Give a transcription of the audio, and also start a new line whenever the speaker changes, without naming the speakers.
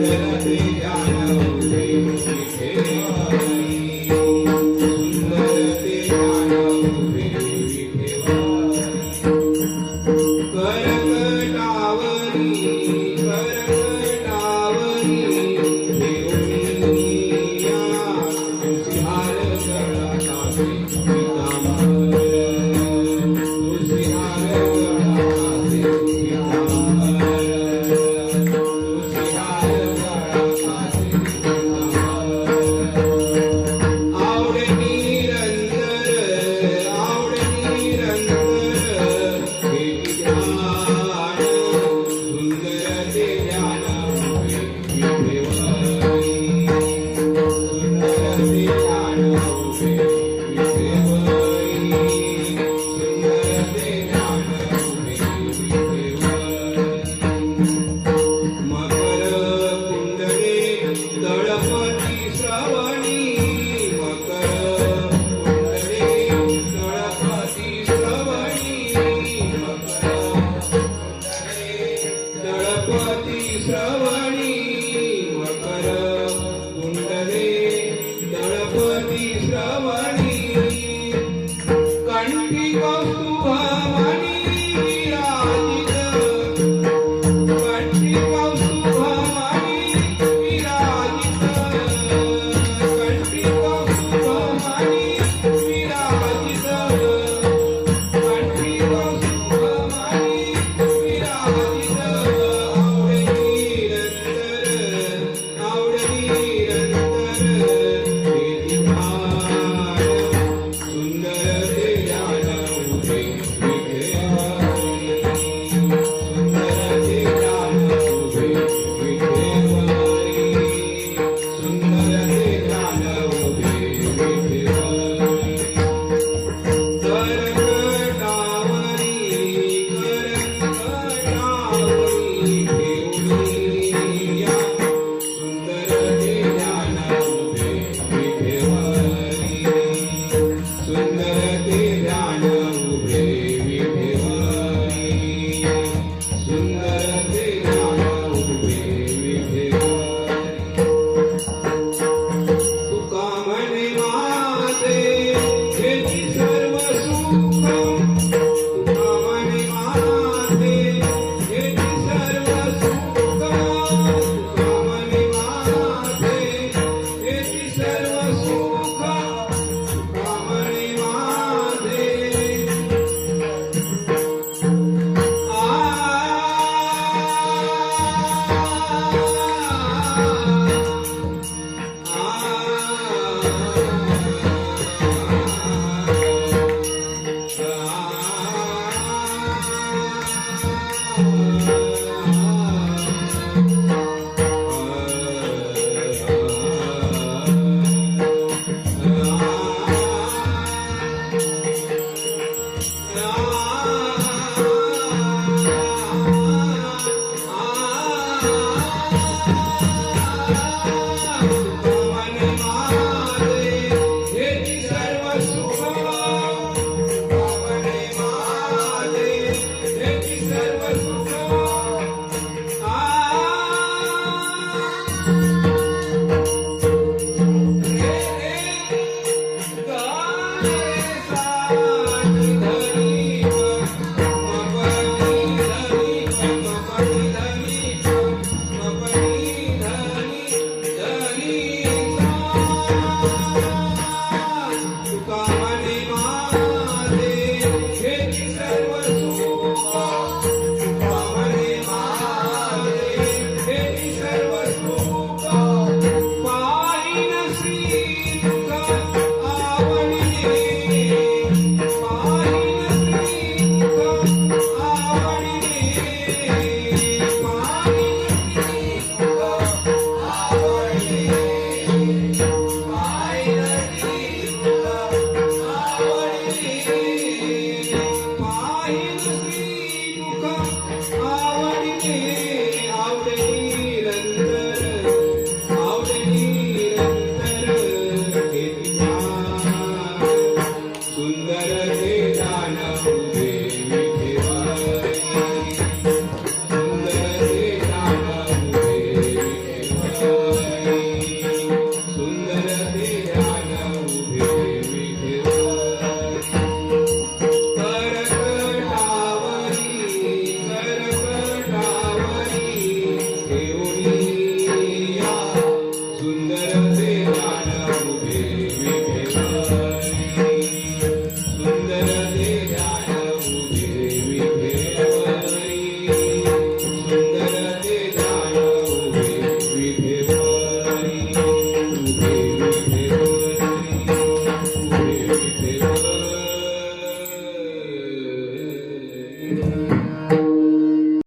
Hare Hare दळपती Shravani Makar कुंडले दळपती Makar कुंडले दळपती Shravani Yeah. Hare Rama